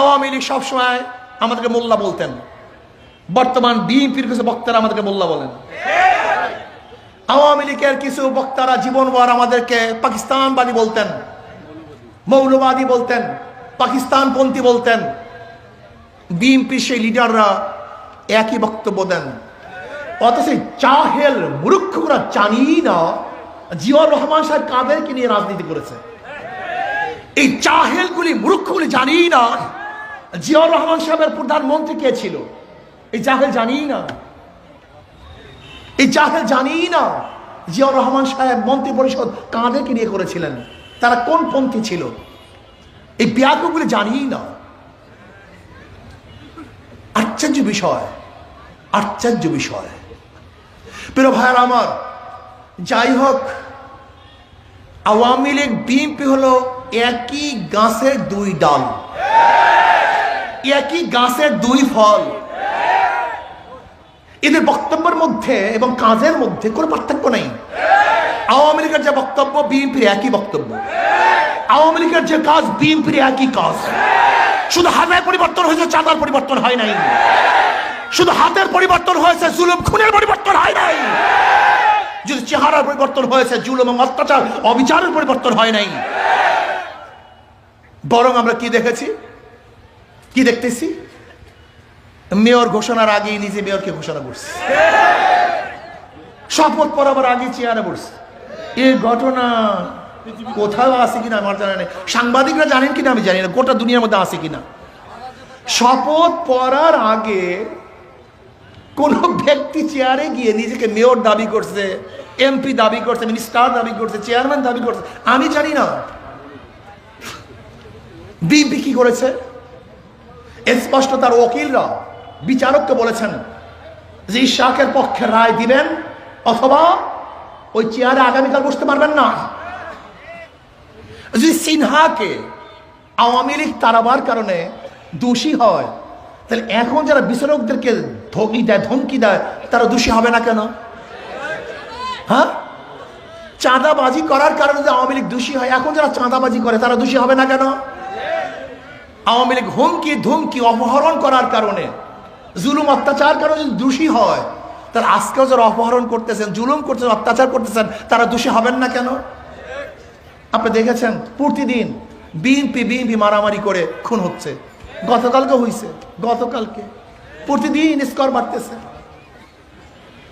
আওয়ামী লীগ সবসময় আমাদেরকে মোল্লা বলতেন। বর্তমান বিএনপির কিছু বক্তারা আমাদেরকে মোল্লা বলেন। আওয়ামী লীগের কিছু বক্তারা জীবনভর আমাদেরকে পাকিস্তানবাদী বলতেন, মৌলবাদী বলতেন, পাকিস্তানপন্থী বলতেন। বিএনপির সেই লিডাররা একই বক্তব্য দেন। অথচ চাহেল মূর্খরা জানি না জিয়াউর রহমান সাহেব কাদেরকে নিয়ে রাজনীতি করেছে। এই চাহেলগুলি, মূর্খগুলি জানি না জিয়াউর রহমান সাহেবের প্রধানমন্ত্রী কে ছিল? এই জাহেল জানি না। এই জাহেল জানি না জিয়াউর রহমান সাহেব মন্ত্রী পরিষদ কাঁদেরকে নিয়ে করেছিলেন? তারা কোন পন্থী ছিল? এই ব্যাগগুলি জানি না। আশ্চর্য বিষয় আশ্চর্য বিষয়। প্রিয় ভাইয়ার আমার, যাই হোক, আওয়ামী লীগ, বিএনপি হলো একই গাছের দুই ডাল। একই গাছের দুই ফল। এদের বক্তব্যের মধ্যে এবং কাজের মধ্যে কোনো পার্থক্য নেই। আওয়ামী লীগের যে বক্তব্য, বিএনপির একই বক্তব্য। আওয়ামী লীগের যে কাজ, বিএনপির একই কাজ। শুধু হাতের পরিবর্তন হয়েছে, চাঁদার পরিবর্তন হয় নাই। শুধু হাতের পরিবর্তন হয়েছে, জুলুম, খুনের পরিবর্তন হয় নাই। যদি চেহারার পরিবর্তন হয়েছে, জুলুম এবং অত্যাচার, অবিচারের পরিবর্তন হয় নাই। বরং আমরা কি দেখেছি? কি দেখতেছি? মেয়র ঘোষণার আগেই নিজে মেয়রকে ঘোষণা করছে। শপথ পড়াবার আগে চেয়ারে বসছে। এই ঘটনা কোথাও আছে কিনা আমার জানা নেই। সাংবাদিকরা জানেন কিনা আমি জানি না, গোটা দুনিয়ার মধ্যে আছে কিনা। শপথ পড়ার আগে কোন ব্যক্তি চেয়ারে গিয়ে নিজেকে মেয়র দাবি করছে, এমপি দাবি করছে, মিনিস্টার দাবি করছে, চেয়ারম্যান দাবি করছে, আমি জানি না। বিএনপি কি করেছে? স্পষ্ট তার ওকিলরা বিচারককে বলেছেন যে ইশাকের পক্ষে রায় দিবেন অথবা ওই চেয়ারে আগামীকাল বসতে পারবেন না। যদি সিনহাকে আওয়ামী লীগ তারাবার কারণে দোষী হয়, তাহলে এখন যারা বিচারকদেরকে ধমকি দেয় ধমকি দেয়, তারা দোষী হবে না কেন? হ্যাঁ? চাঁদাবাজি করার কারণে যে আওয়ামী লীগ দোষী হয়, এখন যারা চাঁদাবাজি করে, তারা দোষী হবে না কেন? আওয়ামী লীগ হুমকি, ধুমকি, অপহরণ করার কারণে, জুলুম, অত্যাচার কারণে যদি দোষী হয় তার আজকেও যারা অপহরণ করতেছেন, জুলুম করতেছেন, অত্যাচার করতেছেন, তারা দোষী হবেন না কেন? আপনি দেখেছেন, প্রতিদিন বিএনপি বিএনপি মারামারি করে খুন হচ্ছে। গতকালকে হয়েছে গতকালকে। প্রতিদিন স্কোর বাড়তেছে।